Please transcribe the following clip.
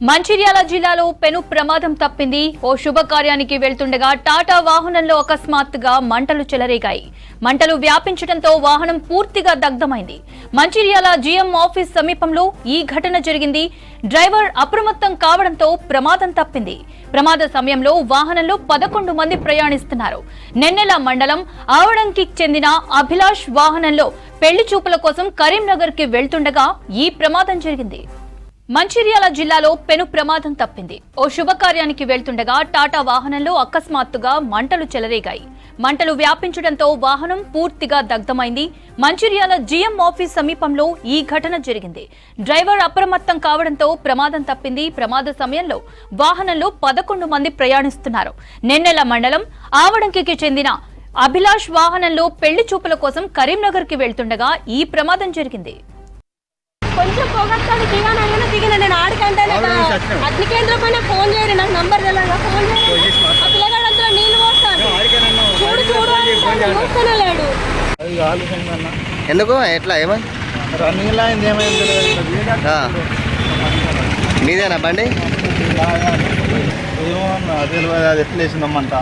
మంచిర్యాల జిల్లాలో పెను ప్రమాదం తప్పింది. ఓ శుభకార్యానికి వెళ్తుండగా టాటా వాహనంలో అకస్మాత్తుగా మంటలు చెలరేగాయి. మంటలు వ్యాపించడంతో వాహనం పూర్తిగా దగ్ధమైంది. మంచిర్యాల జీఎం ఆఫీస్ సమీపంలో ఈ ఘటన జరిగింది. డ్రైవర్ అప్రమత్తం కావడంతో ప్రమాదం తప్పింది. ప్రమాద సమయంలో వాహనంలో పదకొండు మంది ప్రయాణిస్తున్నారు. నెన్నెల మండలం ఆవడంకి చెందిన అభిలాష్ వాహనంలో పెళ్ళి చూపుల కోసం కరీంనగర్కి వెళ్తుండగా ఈ ప్రమాదం జరిగింది. మంచిర్యాల జిల్లాలో పెను ప్రమాదం తప్పింది. ఓ శుభకార్యానికి వెళ్తుండగా టాటా వాహనంలో అకస్మాత్తుగా మంటలు చెలరేగాయి. మంటలు వ్యాపించడంతో వాహనం పూర్తిగా దగ్ధమైంది. మంచిర్యాల జీఎం ఆఫీస్ సమీపంలో ఈ ఘటన జరిగింది. డ్రైవర్ అప్రమత్తం కావడంతో ప్రమాదం తప్పింది. ప్రమాద సమయంలో వాహనంలో పదకొండు మంది ప్రయాణిస్తున్నారు. నెన్నెల మండలం ఆవడంకి చెందిన అభిలాష్ వాహనంలో పెళ్ళి చూపుల కోసం కరీంనగర్కి వెళ్తుండగా ఈ ప్రమాదం జరిగింది. కొంచెం పొగస్తాను దిగాను అయ్యా దిగిన. నేను ఆడికంటే అగ్ని కేంద్రం పైన ఫోన్ చేయరు నాకు నంబర్ తెలియదు ఫోన్ చేయరు. ఆ పిల్లగాడు అంతా నీళ్ళు పోస్తాను చూడు చూడు చూస్తూనే లేడు. ఎందుకు? ఎట్లా? ఏమై రన్నింగ్ లా అయింది ఏమైంది తెలియదు. ఆ. మీదేనా బండి? ఏమో అన్న తెలియదు అది ఎట్లా వేసిందమ్మంట.